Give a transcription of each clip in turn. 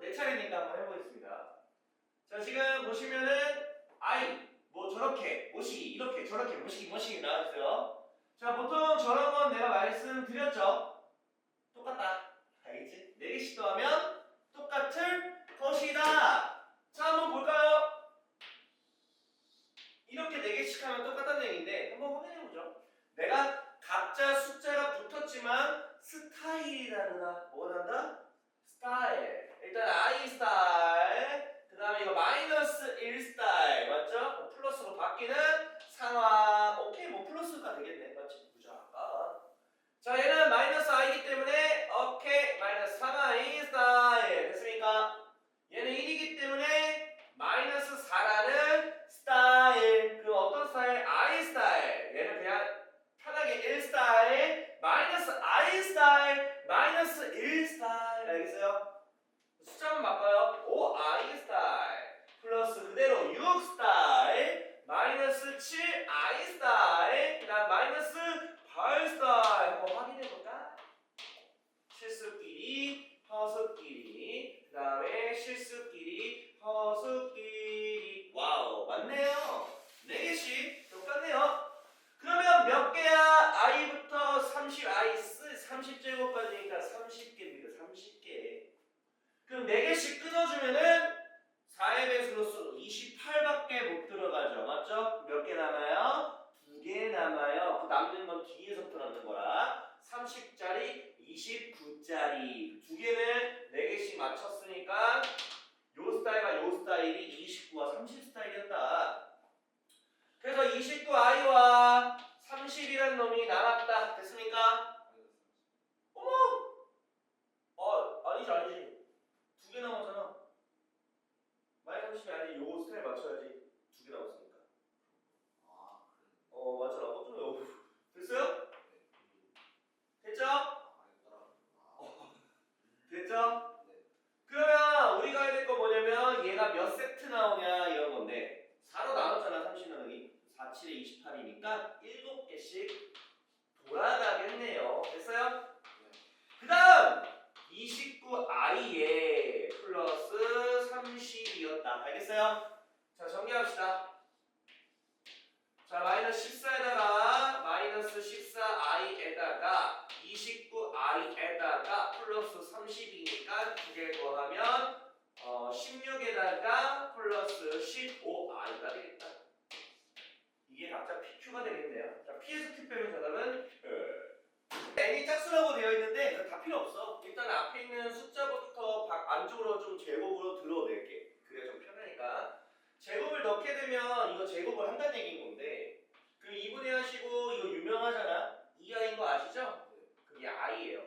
내 차례니까 한번 해보겠습니다. 자 지금 보시면은 아이 뭐 저렇게 모시기 이렇게 저렇게 모시기 모시기 나왔어요. 자 보통 저런 건 내가 말씀드렸죠. 똑같다. 알겠지? 네 개씩 더하면 똑같을 것이다. 자 한번 볼까요? 이렇게 네 개씩 하면 똑같다는 얘기인데 한번 확인해보죠. 내가 각자 숫자가 붙었지만 스타일이라는 나뭐 한다? 스타일 일단 i 스타일, 그 다음에 이거 마이너스 1 스타일, 맞죠? 뭐 플러스로 바뀌는 상황. 오케이, 뭐 플러스가 되겠네. 맞지? 무조건. 자, 얘는 마이너스 i이기 때문에, 오케이, 마이너스 3i 스타일. 됐습니까? 얘는 1이기 때문에, 마이너스 4라는 없어. 일단 앞에 있는 숫자부터 안쪽으로 좀 제곱으로 들어낼게. 그래야 좀 편하니까. 제곱을 넣게 되면 이거 제곱을 한다는 얘기인 건데 그 2분의 하시고 이거 유명하잖아. 2i인 거 아시죠? 그게 i예요.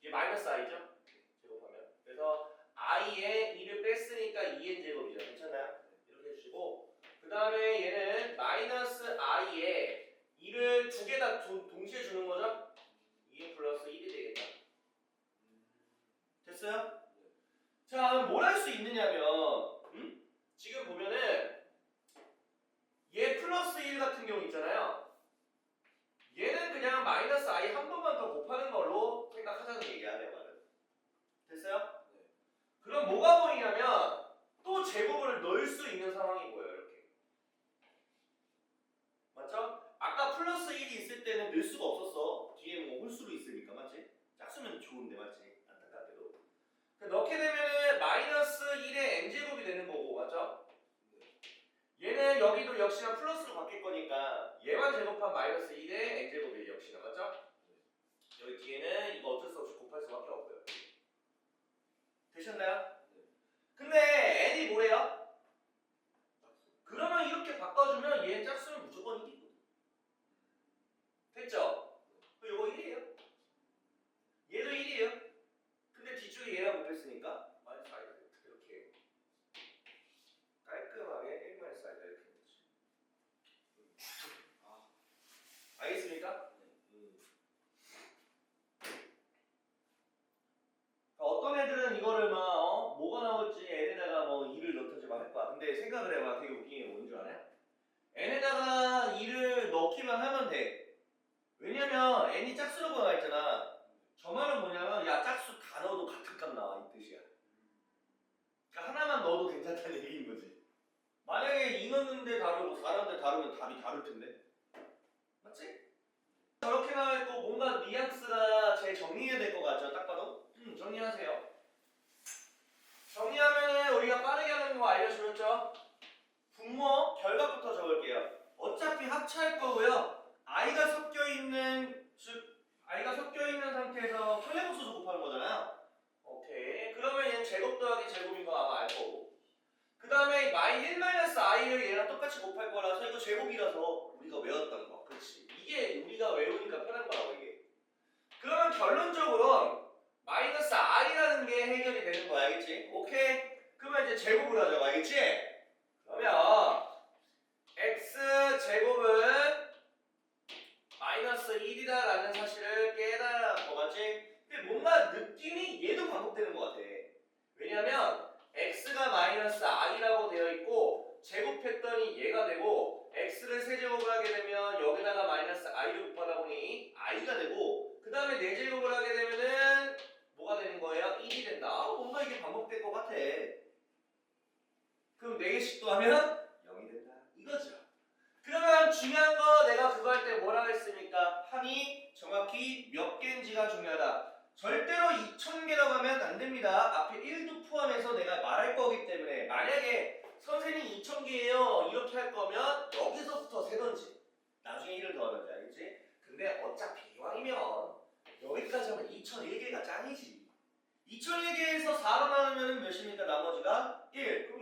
이게 마이너스 i죠? 제곱하면. 그래서 i에 2를 뺐으니까 2의 제곱이죠. 괜찮아요? 이렇게 해주시고 그 다음에 얘는 마이너스 i에 2를 두 개 다 동시에 주는 거죠? 플러스로 바뀔 거니까 얘만 제곱한 마이너스 1에 n 제곱 뜻이야. 그러니까 하나만 넣어도 괜찮다는 얘기인 거지. 만약에 인원인데 다르고 사람들 다르면 답이 다를 텐데. 맞지? 저렇게 가고 뭔가 뉘앙스가 제 정리해야 될 것 같죠? 딱 봐도? 음, 정리하세요. 정리하면 우리가 빠르게 하는 거 알려주셨죠? 분모 결과부터 적을게요. 어차피 합차할 거고요. 아이가 섞여 있는 즉 아이가 섞여 있는 상태에서 켈레복수 조급하는 거잖아요. 그러면 얘는 제곱 더하기 제곱인 거 아마 알 거고 그 다음에 마이 1 마이너스 i를 얘랑 똑같이 곱할 거라서 이거 제곱이라서 우리가 외웠던 거 그렇지 이게 우리가 외우니까 편한 거라고 이게 그러면 결론적으로 마이너스 i라는 게 해결이 되는 거야 알겠지? 오케이? 그러면 이제 제곱을 하자고 알겠지? 그러면 2001개가 짱이지. 2001개에서 4로 나누면 몇입니까? 나머지가 1.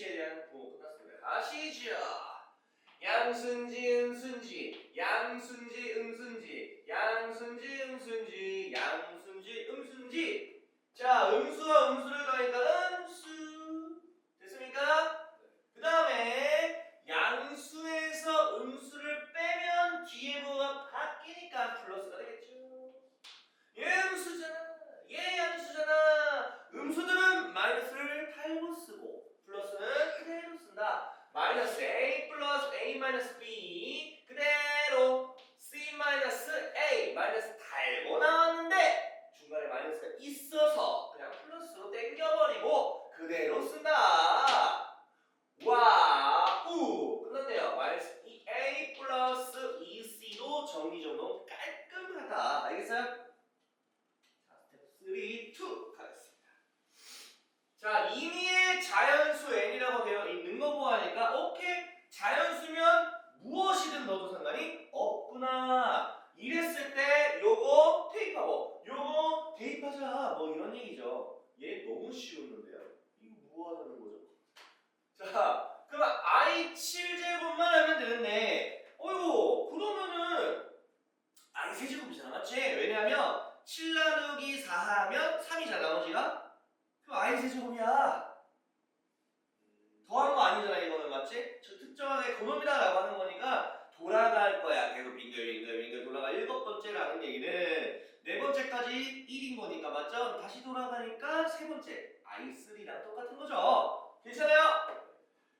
시에 대한 부호 끝났습니다. 아, 가시죠. 양순지, 음순지, 양순지, 음순지, 양순지, 음순지, 양순지, 음순지. 자, 음수와 음수를 더하니까 음수. 됐습니까? 그 다음에 양수에서 음수를 빼면 뒤에 부호가 바뀌니까 플러스가 쓴다. 마이너스 a 플러스 a 마이너스 b 그대로 c 마이너스 a 마이너스 달고 나왔는데 중간에 마이너스가 있어서 그냥 플러스로 땡겨버리고 그대로 쓴다. 와 우! 끝났네요. 마이너스 2a 플러스 2c도 정리정돈 깔끔하다. 알겠어요? 자 스텝 3, 2 가겠습니다 자 임의의 자연수 n이라고 되어 있는 거 보아하니까 오케이 자연수면 무엇이든 넣어도 상관이 없구나 이랬을 때 요거 대입하고 요거 대입하자 뭐 이런 얘기죠 얘 너무 쉬웠는데요 이거 뭐 하자는 거죠 자 그럼 i 7제곱만 하면 되는데 어이구 그러면은 i 세제곱이잖아 맞지 왜냐하면 7 나누기 4 하면 3이잖아 나머지가 그럼 i 세제곱이야 더한 거 아니잖아 이거는 맞지? 저 특정하게 그놈이다라고 하는 거니까 돌아갈 거야 계속 빙글빙글빙글 돌아가 일곱 번째라는 얘기는 네 번째까지 1인 거니까 맞죠? 다시 돌아가니까 세 번째 i3랑 똑같은 거죠 괜찮아요?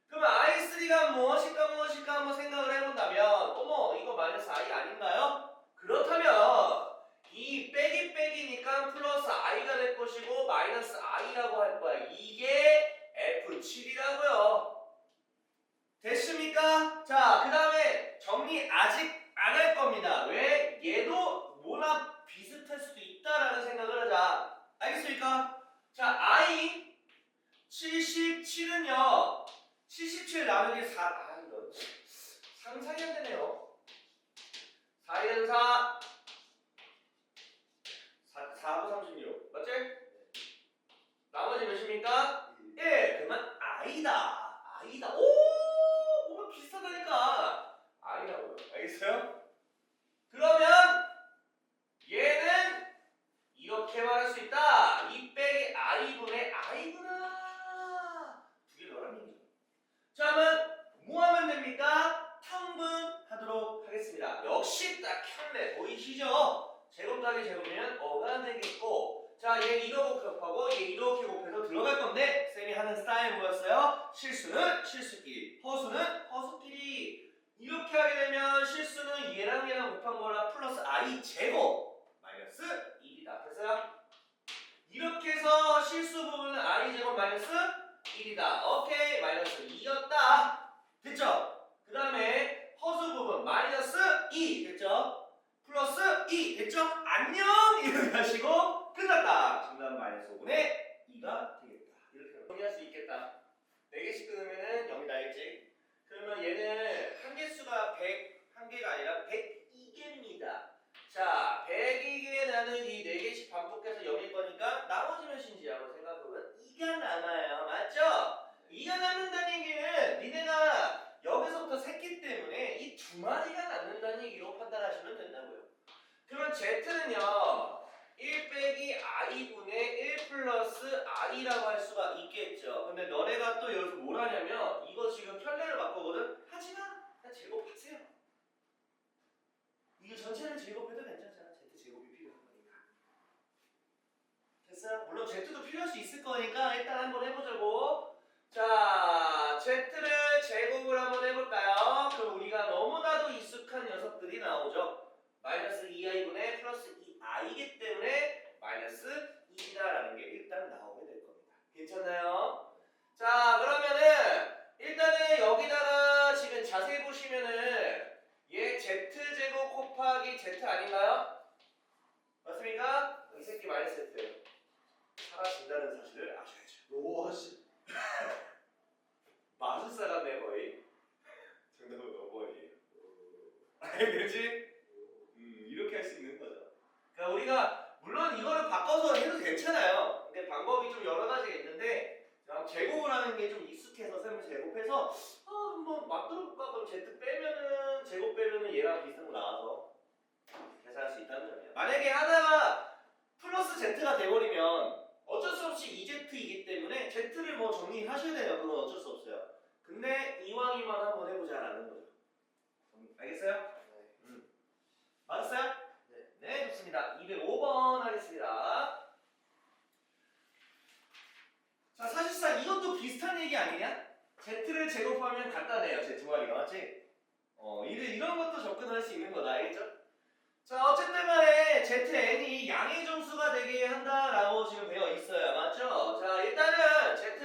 그러면 i3가 무엇일까 무엇일까 한번 생각을 해본다면 어머 이거 마이너스 i 아닌가요? 그렇다면 이 빼기 빼기니까 플러스 i가 될 것이고 마이너스 i라고 할 거야 이게 F7이라고요. 됐습니까? 자, 그 다음에 정리 아직 안 할 겁니다. 왜? 얘도 뭐나 비슷할 수도 있다라는 생각을 하자. 알겠습니까? 자, I 77은요. 77 나누기 4. 아, 이거 상상이 안 되네요. 4는 4. 4, 4부 36. 맞지? 나머지 몇입니까? 예, 그만 아이다. 아이다. 오, 뭔가 비슷하다니까. 아이라고요. 알겠어요? 그러면 얘는 이렇게 말할 수 있다. 2 빼기 i분의 i구나. 두 개를 넣으라는 얘기죠. 자, 그러면 뭐 하면 됩니까? 평분하도록 하겠습니다. 역시 딱 켰네. 보이시죠? 제곱 더하기 제곱이면 어가 되겠고 자, 얘 이렇게 곱하고 얘 이렇게 곱해서 들어갈 건데 쌤이 하는 스타일 뭐였어요? 실수는 실수끼리, 허수는 허수끼리. 이렇게 하게 되면 실수는 얘랑 얘랑 곱한 거라 플러스 i 제곱 마이너스 1이다. 됐어요? 이렇게 해서 실수 부분은 i 제곱 마이너스 1이다. 오케이, 마이너스 2였다. 됐죠? 그 다음에 허수 부분 마이너스 2 됐죠? 플러스 2 됐죠? 안녕 이렇게 하시고 끝났다. 정답 마이너스 5분의 2가 되겠다. 이렇게 정리할 수 있겠다. 4개씩 끊으면은 0이다 알겠지? 그러면 얘는 한 개수가 100, 한 개가 아니라 102개입니다. 자, 102개 나누기 4개씩 반복해서 0일 거니까 나머지 몇인지라고 생각해보면 2가 남아요. 맞죠? 2가 남는다는 얘기는 니네가 여기서부터 샜기 때문에 이 두 마리가 남는다는 얘기로 판단하시면 된다고요. 그러면 Z는요. 1 빼기 i분의 1 플러스 i라고 할 수가 있겠죠. 근데 너네가 또 여기서 뭘 하냐면 이거 지금 편례를 바꾸거든. 하지마. 그냥 제곱하세요. 이거 전체를 제곱해도 괜찮잖아. Z 제곱이 필요한 거니까. 됐어요? 물론 Z도 필요할 수 있을 거니까 일단 한번 해보자고. 자, Z를 제곱을 한번 해볼까요? 그럼 우리가 너무나도 익숙한 녀석들이 나오죠. 마이너스 2i분의 플러스 2i이기 때문에 마이너스 2다라는 게 일단 나오게 될 겁니다. 괜찮나요? 자, 그러면은 일단은 여기다가 지금 자세히 보시면은 얘 z제곱 곱하기 z 아닌가요? 맞습니까? 이 새끼 마이너스 z예요. 사라진다는 사실을 아셔야죠. 오, 씨. 마술사 같네 거의. 정답은 너머니. 알겠지? 음 이렇게 할 수 있는 거죠. 그러니까 우리가 물론 이거를 바꿔서 해도 괜찮아요. 근데 방법이 좀 여러 가지가 있는데 그냥 제 쌤을 제곱해서 어 맞들어볼까? 그럼 Z 빼면은 제곱 빼면은 얘랑 비슷한 거 나와서 계산할 수 있다는 점이야. 만약에 하나가 플러스 Z가 돼버리면 어쩔 수 없이 2Z이기 때문에 Z를 뭐 정리하셔야 돼요. 그건 어쩔 수 없어요. 근데 이왕이만 한번 해보자라는 거죠. 음, 알겠어요? 맞았어요? 네. 네, 좋습니다. 205번 하겠습니다. 자, 사실상 이것도 비슷한 얘기 아니냐? Z를 제곱하면 간단해요. Z 마리가 맞지? 어, 이런, 이런 것도 접근할 수 있는 거다. 알겠죠? 자, 어쨌든 간에 Zn이 양의 점수가 되게 한다라고 지금 되어 있어요. 맞죠? 자, 일단은 Z,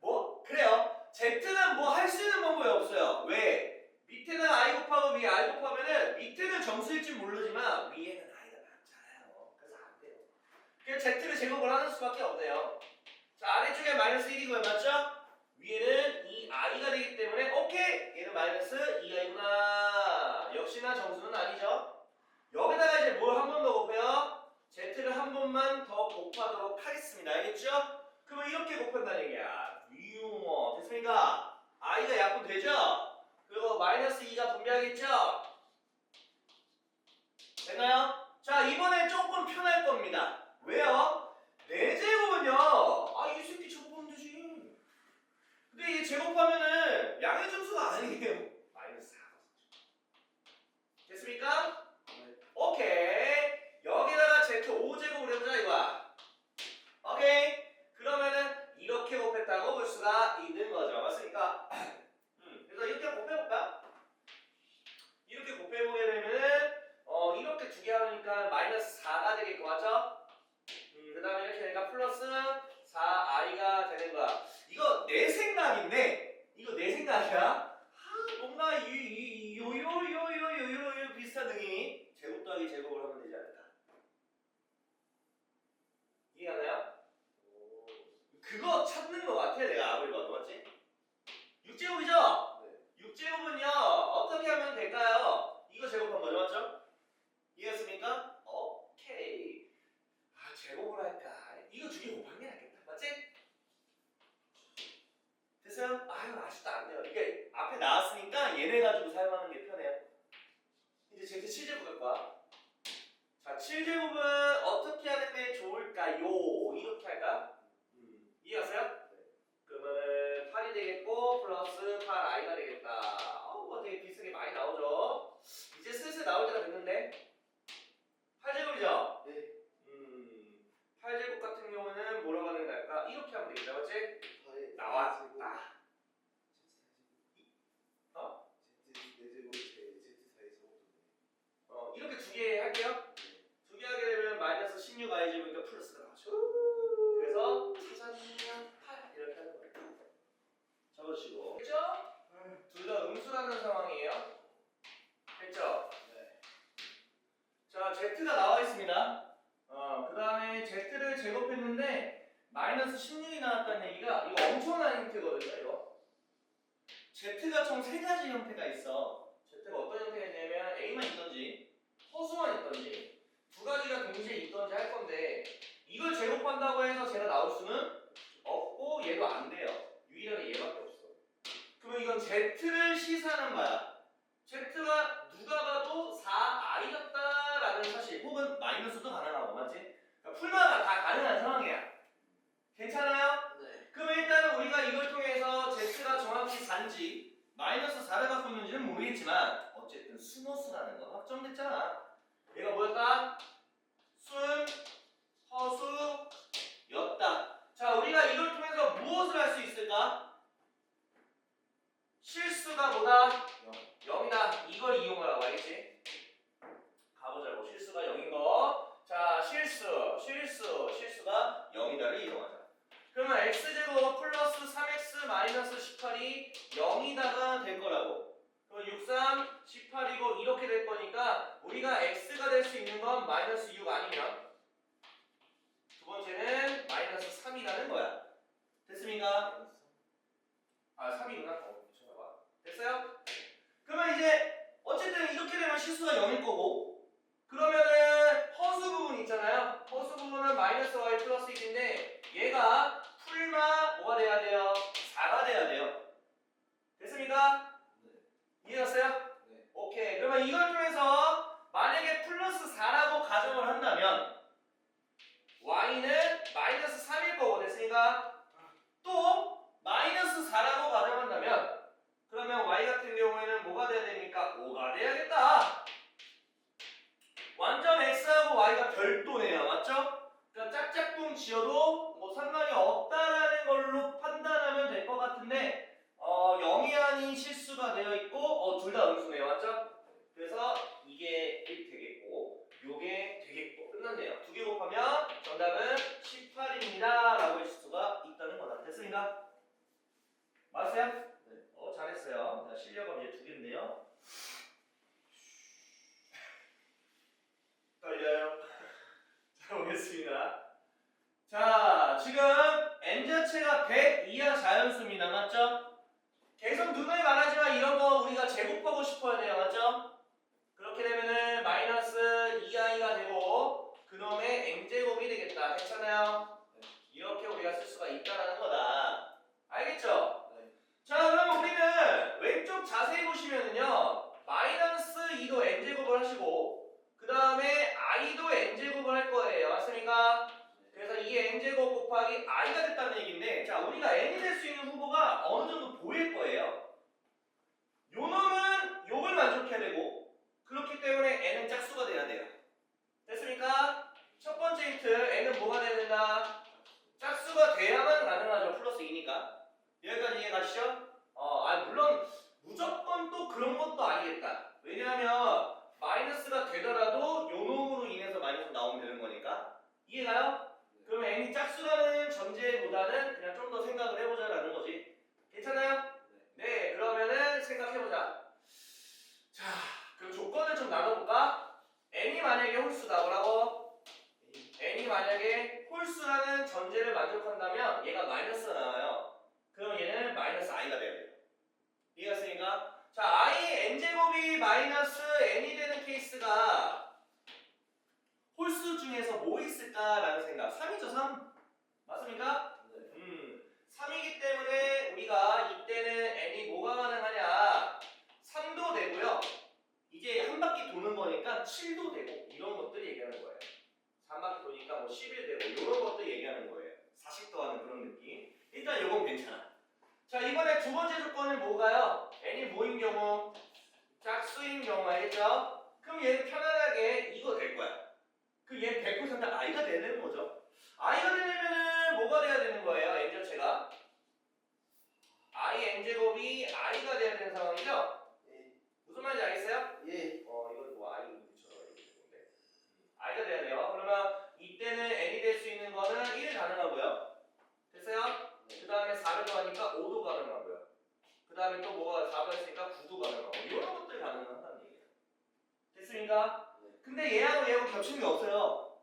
뭐, 그래요. Z는 뭐 할 수 있는 방법이 없어요. 왜? 밑에는 i 곱하고 위에 i 곱하면은 밑에는 점수일지 모르지만 위에는 i가 많잖아요. 그래서 안 돼요. 그래서 z를 제곱을 하는 수밖에 없네요. 자 아래쪽에 마이너스 1이고요, 맞죠? 위에는 이 i가 되기 때문에 오케이 얘는 마이너스 2i구나. 역시나 점수는 아니죠. 여기다가 이제 뭘 한 번 더 곱해요? z를 한 번만 더 곱하도록 하겠습니다. 알겠죠? 그러면 이렇게 곱한다는 얘기야. 위용어 됐습니까? i가 약분 되죠? 그리고 마이너스 2가 분배하겠죠? 됐나요? 자 이번엔 조금 편할 겁니다. 왜요? 4제곱은요 아 이 새끼 제곱하면 되지 근데 이게 제곱하면은 양의 점수가 아니에요. 마이너스 4 됐습니까? 오케이. 여기다가 z 5제곱을 해보자 이거야 오케이 그러면은 이렇게 곱했다고 볼 수가 있는 거죠 맞습니까? 음, 그래서 이렇게 곱해볼까? 이렇게 곱해보게 되면은 어 이렇게 두 개 하니까 마이너스 4가 되겠고 맞죠? 음, 그 다음에 이렇게 되니까 플러스 4i가 되는 거야 이거 내 생각인데 이거 내 생각이야 아, 뭔가 요요요요요요 비슷한 능이 제곱 더하기 제곱을 하면 되지 않을까 이해가나요? 그거 찾는 거 같아 내가 아무리 봐도 맞지? 6제곱이죠? 6제곱은요 어떻게 하면 될까요? 이거 제곱한 거죠 맞죠? 이해했습니까? 오케이 아 제곱을 할까? 이거 두 개 곱한 게 낫겠다 맞지? 됐어요? 아유 아직도 안 돼요 이게 앞에 나왔으니까 얘네 가지고 사용하는 게 편해요 이제 Z 7제곱 할 거야 자 7제곱은 어떻게 하는 게 좋을까요? 이렇게 할까? 음, 이해갔어요? 그러면은 8이 되겠고 플러스 8i가 되겠다. 어우 뭐 되게 비슷하게 많이 나오죠. 이제 슬슬 나올 때가 됐는데 8제곱이죠? 네. 음 8제곱 같은 경우는 뭐라고 하는 걸까? 이렇게 하면 되겠다, 맞지? 네. 나와. 아. 어? 어 이렇게 두 개 할게요. 두 개 하게 되면 마이너스 16i 제곱이니까 플러스가 나오죠. 그래서 찾아주면 8 이렇게 하는 거예요. 적어주시고. 됐죠? 둘 다 음수라는 상황이에요. 됐죠? 네. 자, 있습니다. 어, 그 다음에 z를 제곱했는데 마이너스 16이 나왔다는 얘기가 이거 엄청난 형태거든요, 이거. z가 총 세 가지 형태가 있어. z가 어떤 형태가 있냐면 a만 있던지 허수만 있던지 두 가지가 동시에 있던지 할 건데 이걸 제곱한다고 해서 제가 나올 수는 없고 얘도 안 돼요. 유일하게 얘밖에 없어. 그러면 이건 z를 시사하는 바야. z가 누가 봐도 4i 같다라는 사실 혹은 마이너스도 가능하고 맞지? 그러니까 풀마가 다 가능한 상황이야. 괜찮아요? 네. 그러면 일단은 우리가 이걸 통해서 z가 정확히 4인지 마이너스 4를 갖고 있는지는 모르겠지만 어쨌든 순호수라는 건 확정됐잖아. 얘가 뭐였 see that. 7도 되고 이런 것들 얘기하는 거예요. 3바퀴 도니까 뭐 10일 되고 이런 것들 얘기하는 거예요. 40도 하는 그런 느낌. 일단 이건 괜찮아. 자 이번에 두 번째 조건은 뭐가요? n이 모인 경우 짝수인 경우 알겠죠? 그럼 얘는 편안하게 이거 될 거야. 그얘 100% 아이가 되는 거죠. 근데 얘하고 얘하고 겹치는 게 없어요.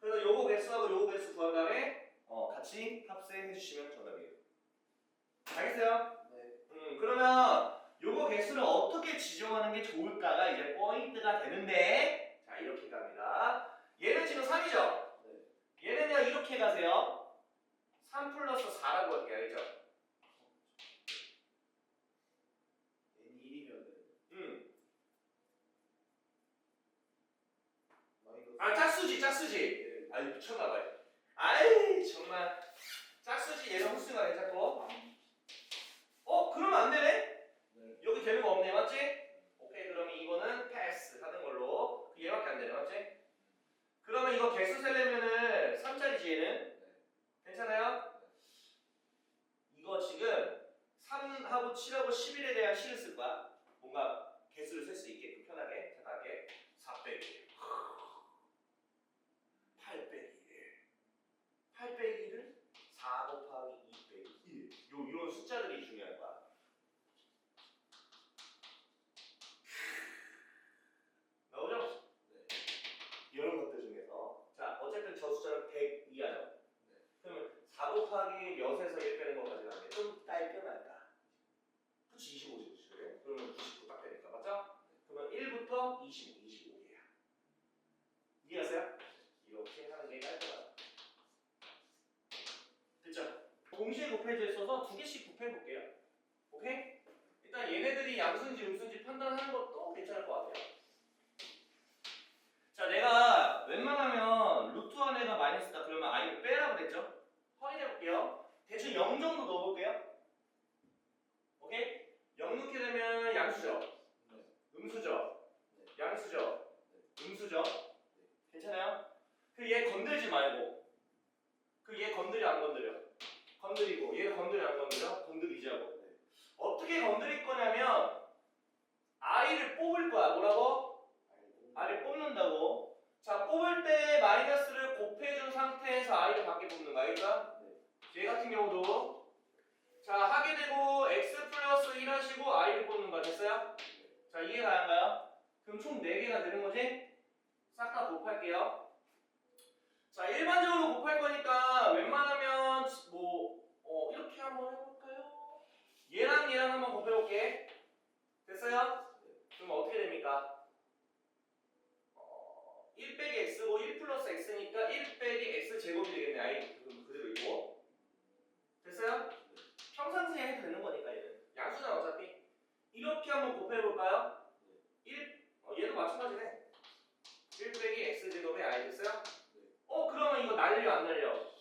그래서 요거 개수하고 요거 개수 구한 다음에 어, 같이 합세해 주시면 정답이에요. 알겠어요? 네. 음, 그러면 요거 개수를 어떻게 지정하는 게 좋을까가 이제 포인트가 되는데 자 이렇게 갑니다. 얘는 지금 3이죠? 네. 얘는 그냥 이렇게 가세요. 3 플러스 4라고 할게요. 알죠? 아 짝수지 짝수지. 네. 아니 미쳤나봐요. 아이 정말 짝수지 얘는 홀수가네 자꾸. 어 그러면 안 되네. 네. 여기 되는 거 없네 맞지? 오케이 그러면 이거는 패스 하는 걸로 그 얘밖에 안 되네 맞지? 그러면 이거 개수 세려면은 3짜리 지에는 괜찮아요? 이거 지금 3하고 7하고 11에 대한 실습 곱해져 있어서 두 개씩 곱해볼게요. 오케이? 일단 얘네들이 양수인지 음수인지 판단하는 것도 괜찮을 것 같아요. 자, 내가 웬만하면 루트 안에가 마이너스다 그러면 아이 빼라고 그랬죠? 확인해볼게요. 대충 0 정도 넣어볼게요. 오케이? 0 넣게 되면 양수죠? 네. 음수죠? 네. 양수죠? 네. 음수죠? 괜찮아요? 그 얘 건들지 말고 그 얘 건드려 안 건드려? 건드리고 얘 건드려 안 건드려? 건드리자고. 어떻게 건드릴 거냐면 i를 뽑을 거야. 뭐라고? i를 뽑는다고. 자 뽑을 때 마이너스를 곱해준 상태에서 i를 밖에 뽑는 거야. 그러니까 얘 같은 경우도 자 하게 되고 x 플러스 1 하시고 i를 뽑는 거야. 됐어요? 자, 이해가 안 가요? 그럼 총 4개가 되는 거지? 싹 다 곱할게요. 자, 일반적으로 곱할 거니까 웬만하면 뭐 어, 이렇게 한번 해볼까요? 얘랑 얘랑 한번 곱해볼게. 됐어요? 그럼 어떻게 됩니까? 어, 1 빼기 x고 1 플러스 x니까 1 빼기 x 제곱이 되겠네. 아이 그럼 그대로 있고. 됐어요? 평상시에 해도 되는 거니까 얘는. 양수잖아 어차피. 이렇게 한번 곱해볼까요? 1, 어, 얘도 마찬가지네. 1 빼기 x 제곱의 i 됐어요? 어 그러면 이거 날려 안 날려?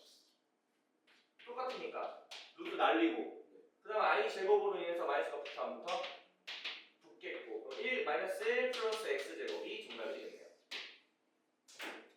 똑같으니까 루트 날리고 그 다음 i 제곱으로 인해서 마이너스가 붙어 안 붙어? 붙겠고 그럼 1 마이너스 1 플러스 x 제곱이 정답이 되겠네